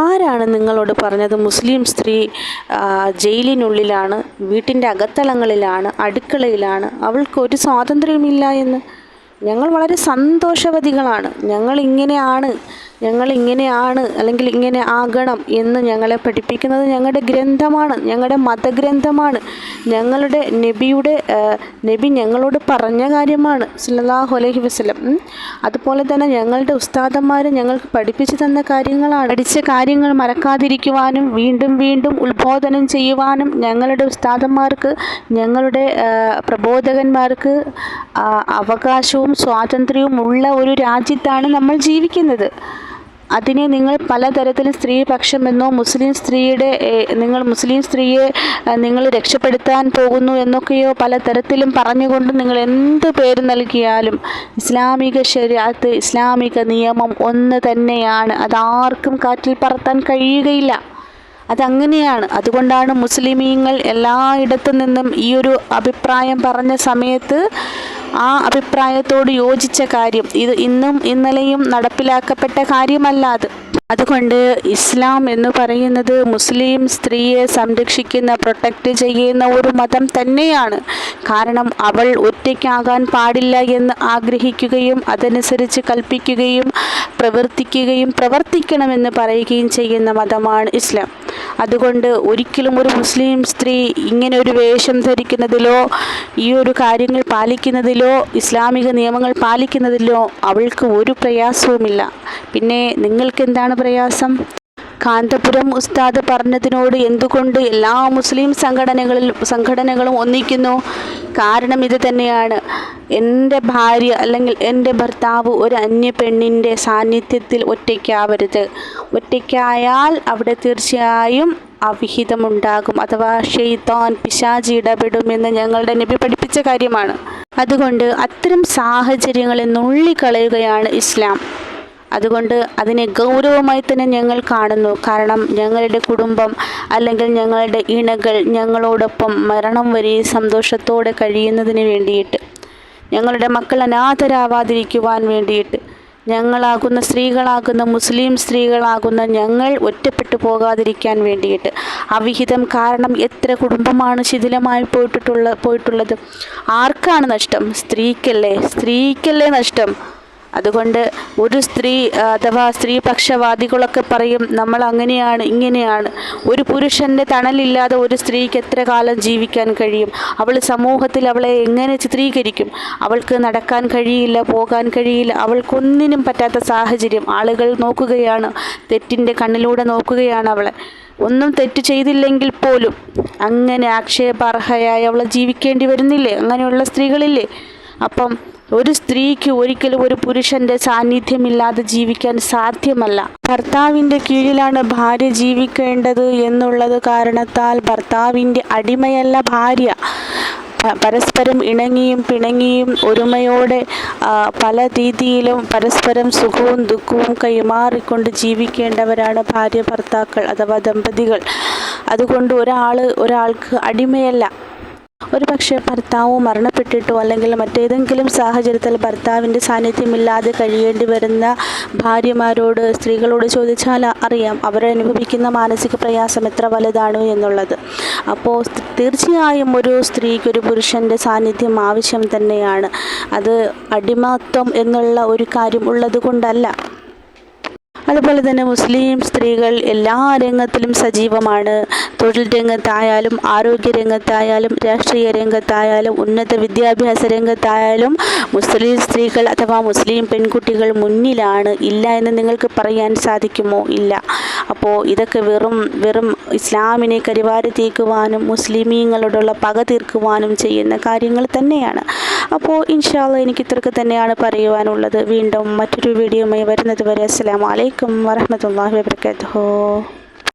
ആരാണ് നിങ്ങളോട് പറഞ്ഞത്? മുസ്ലിം സ്ത്രീ ജയിലിനുള്ളിലാണ് വീട്ടിന്റെ അകത്തളങ്ങളിലാണ് അടുക്കളയിലാണ് അവൾക്ക് ഒരു സ്വാതന്ത്ര്യമില്ല എന്ന്. ഞങ്ങൾ വളരെ സന്തോഷവതികളാണ്. ഞങ്ങൾ ഇങ്ങനെയാണ് ഞങ്ങൾ ഇങ്ങനെയാണ് അല്ലെങ്കിൽ ഇങ്ങനെ ആകണം എന്ന് ഞങ്ങളെ പഠിപ്പിക്കുന്നത് ഞങ്ങളുടെ ഗ്രന്ഥമാണ് ഞങ്ങളുടെ മതഗ്രന്ഥമാണ്. ഞങ്ങളുടെ നബിയുടെ നബി ഞങ്ങളോട് പറഞ്ഞ കാര്യമാണ് സല്ലല്ലാഹു അലൈഹി വസല്ലം. അതുപോലെ തന്നെ ഞങ്ങളുടെ ഉസ്താദന്മാർ ഞങ്ങൾക്ക് പഠിപ്പിച്ചു തന്ന കാര്യങ്ങളാണ്. പഠിച്ച കാര്യങ്ങൾ മറക്കാതിരിക്കുവാനും വീണ്ടും വീണ്ടും ഉത്ബോധനം ചെയ്യുവാനും ഞങ്ങളുടെ ഉസ്താദന്മാർക്ക് ഞങ്ങളുടെ പ്രബോധകന്മാർക്ക് അവകാശവും സ്വാതന്ത്ര്യവും ഉള്ള ഒരു രാജ്യത്താണ് നമ്മൾ ജീവിക്കുന്നത്. അതിനെ നിങ്ങൾ പലതരത്തിലും സ്ത്രീപക്ഷമെന്നോ മുസ്ലിം സ്ത്രീയുടെ നിങ്ങൾ മുസ്ലിം സ്ത്രീയെ നിങ്ങൾ രക്ഷപ്പെടുത്താൻ പോകുന്നു എന്നൊക്കെയോ പലതരത്തിലും പറഞ്ഞുകൊണ്ട് നിങ്ങൾ എന്ത് പേര് നൽകിയാലും ഇസ്ലാമിക ശരീരത്ത് ഇസ്ലാമിക നിയമം ഒന്ന് തന്നെയാണ്. അതാർക്കും കാറ്റിൽ പറത്താൻ കഴിയുകയില്ല. അതങ്ങനെയാണ്. അതുകൊണ്ടാണ് മുസ്ലിമീങ്ങൾ എല്ലായിടത്തു നിന്നും ഈ ഒരു അഭിപ്രായം പറഞ്ഞ സമയത്ത് ആ അഭിപ്രായത്തോട് യോജിച്ച കാര്യം. ഇത് ഇന്നും ഇന്നലെയും നടപ്പിലാക്കപ്പെട്ട കാര്യമല്ല അത് അതുകൊണ്ട് ഇസ്ലാം എന്ന് പറയുന്നത് മുസ്ലിം സ്ത്രീയെ സംരക്ഷിക്കുന്ന പ്രൊട്ടക്റ്റ് ചെയ്യുന്ന ഒരു മതം തന്നെയാണ്. കാരണം അവൾ ഒറ്റയ്ക്കാകാൻ പാടില്ല എന്ന് ആഗ്രഹിക്കുകയും അതനുസരിച്ച് കൽപ്പിക്കുകയും പ്രവർത്തിക്കുകയും പ്രവർത്തിക്കണമെന്ന് പറയുകയും ചെയ്യുന്ന മതമാണ് ഇസ്ലാം. അതുകൊണ്ട് ഒരിക്കലും ഒരു മുസ്ലിം സ്ത്രീ ഇങ്ങനെ ഒരു വേഷം ധരിക്കുന്നതിലോ ഈ ഒരു കാര്യങ്ങൾ പാലിക്കുന്നതിലോ ഇസ്ലാമിക നിയമങ്ങൾ പാലിക്കുന്നതിലോ അവൾക്ക് ഒരു പ്രയാസവുമില്ല. പിന്നെ നിങ്ങൾക്ക് എന്താണ് പ്രയാസം? കാന്തപുരം ഉസ്താദ് പറഞ്ഞതിനോട് എന്തുകൊണ്ട് എല്ലാ മുസ്ലിം സംഘടനകളിൽ സംഘടനകളും ഒന്നിക്കുന്നു? കാരണം ഇത് തന്നെയാണ്. എന്റെ ഭാര്യ അല്ലെങ്കിൽ എന്റെ ഭർത്താവ് ഒരു അന്യ പെണ്ണിന്റെ സാന്നിധ്യത്തിൽ ഒറ്റയ്ക്കാവരുത്. ഒറ്റയ്ക്കായാൽ അവിടെ തീർച്ചയായും അവിഹിതമുണ്ടാകും. അഥവാ ഷെയ്ത്താൻ പിശാജി ഇടപെടുമെന്ന് ഞങ്ങളുടെ നബി പഠിപ്പിച്ച കാര്യമാണ്. അതുകൊണ്ട് അത്തരം സാഹചര്യങ്ങളെ നുള്ളിക്കളയുകയാണ് ഇസ്ലാം. അതുകൊണ്ട് അതിനെ ഗൗരവമായി തന്നെ ഞങ്ങൾ കാണുന്നു. കാരണം ഞങ്ങളുടെ കുടുംബം അല്ലെങ്കിൽ ഞങ്ങളുടെ ഇണകൾ ഞങ്ങളോടൊപ്പം മരണം വരെ സന്തോഷത്തോടെ കഴിയുന്നതിന് വേണ്ടിയിട്ട് ഞങ്ങളുടെ മക്കൾ അനാഥരാവാതിരിക്കുവാൻ വേണ്ടിയിട്ട് ഞങ്ങളാകുന്ന സ്ത്രീകളാകുന്ന മുസ്ലിം സ്ത്രീകളാകുന്ന ഞങ്ങൾ ഒറ്റപ്പെട്ടു പോകാതിരിക്കാൻ വേണ്ടിയിട്ട് അവിഹിതം കാരണം എത്ര കുടുംബമാണ് ശിഥിലമായി പോയിട്ടുള്ള പോയിട്ടുള്ളത്? ആർക്കാണ് നഷ്ടം? സ്ത്രീക്കല്ലേ? സ്ത്രീക്കല്ലേ നഷ്ടം? അതുകൊണ്ട് ഒരു സ്ത്രീ അഥവാ സ്ത്രീപക്ഷവാദികളൊക്കെ പറയും നമ്മൾ അങ്ങനെയാണ് ഇങ്ങനെയാണ്. ഒരു പുരുഷന്റെ തണലില്ലാതെ ഒരു സ്ത്രീക്ക് എത്ര കാലം ജീവിക്കാൻ കഴിയും? അവൾ സമൂഹത്തിൽ അവളെ എങ്ങനെ ചിത്രീകരിക്കും? അവൾക്ക് നടക്കാൻ കഴിയില്ല പോകാൻ കഴിയില്ല അവൾക്കൊന്നിനും പറ്റാത്ത സാഹചര്യം. ആളുകൾ നോക്കുകയാണ് തെറ്റിന്റെ കണ്ണിലൂടെ നോക്കുകയാണ് അവളെ. ഒന്നും തെറ്റ് ചെയ്തില്ലെങ്കിൽ പോലും അങ്ങനെ ആക്ഷേപാർഹയായി അവളെ ജീവിക്കേണ്ടി വരുന്നില്ലേ? അങ്ങനെയുള്ള സ്ത്രീകളില്ലേ? അപ്പം ഒരു സ്ത്രീക്ക് ഒരിക്കലും ഒരു പുരുഷന്റെ സാന്നിധ്യമില്ലാതെ ജീവിക്കാൻ സാധ്യമല്ല. ഭർത്താവിന്റെ കീഴിലാണ് ഭാര്യ ജീവിക്കേണ്ടത് എന്നുള്ളത് കാരണത്താൽ ഭർത്താവിന്റെ അടിമയല്ല ഭാര്യ. പരസ്പരം ഇണങ്ങിയും പിണങ്ങിയും ഒരുമയോടെ പല രീതിയിലും പരസ്പരം സുഖവും ദുഃഖവും കൈമാറിക്കൊണ്ട് ജീവിക്കേണ്ടവരാണ് ഭാര്യ ഭർത്താക്കൾ അഥവാ ദമ്പതികൾ. അതുകൊണ്ട് ഒരാൾ ഒരാൾക്ക് അടിമയല്ല. ഒരു പക്ഷേ ഭർത്താവ് മരണപ്പെട്ടിട്ടോ അല്ലെങ്കിൽ മറ്റേതെങ്കിലും സാഹചര്യത്തിൽ ഭർത്താവിന്റെ സാന്നിധ്യമില്ലാതെ കഴിയേണ്ടി വരുന്ന ഭാര്യമാരോട് സ്ത്രീകളോട് ചോദിച്ചാൽ അറിയാം അവരനുഭവിക്കുന്ന മാനസിക പ്രയാസം എത്ര വലുതാണ് എന്നുള്ളത്. അപ്പോൾ തീർച്ചയായും ഒരു സ്ത്രീക്ക് ഒരു പുരുഷന്റെ സാന്നിധ്യം ആവശ്യം തന്നെയാണ്. അത് അടിമത്വം എന്നുള്ള ഒരു കാര്യം ഉള്ളത് കൊണ്ടല്ല അതുപോലെ തന്നെ മുസ്ലിം സ്ത്രീകൾ എല്ലാ രംഗത്തിലും സജീവമാണ്. തൊഴിൽ രംഗത്തായാലും ആരോഗ്യ രംഗത്തായാലും രാഷ്ട്രീയ രംഗത്തായാലും ഉന്നത വിദ്യാഭ്യാസ രംഗത്തായാലും മുസ്ലിം സ്ത്രീകൾ അഥവാ മുസ്ലിം പെൺകുട്ടികൾ മുന്നിലാണ്. ഇല്ല എന്ന് നിങ്ങൾക്ക് പറയാൻ സാധിക്കുമോ? ഇല്ല. അപ്പോൾ ഇതൊക്കെ വെറും വെറും ഇസ്ലാമിനെ കരിവാരി തീക്കുവാനും മുസ്ലിമീങ്ങളോടുള്ള പക തീർക്കുവാനും ചെയ്യുന്ന കാര്യങ്ങൾ തന്നെയാണ്. അപ്പോൾ ഇൻഷാല്ല എനിക്ക് ഇത്രയൊക്കെ തന്നെയാണ് പറയുവാനുള്ളത്. വീണ്ടും മറ്റൊരു വീഡിയോയുമായി വരുന്നത് വരെ അസ്സലാമു അലൈക്കും വറഹ്മത്തുള്ളാഹി വബറകാതുഹു.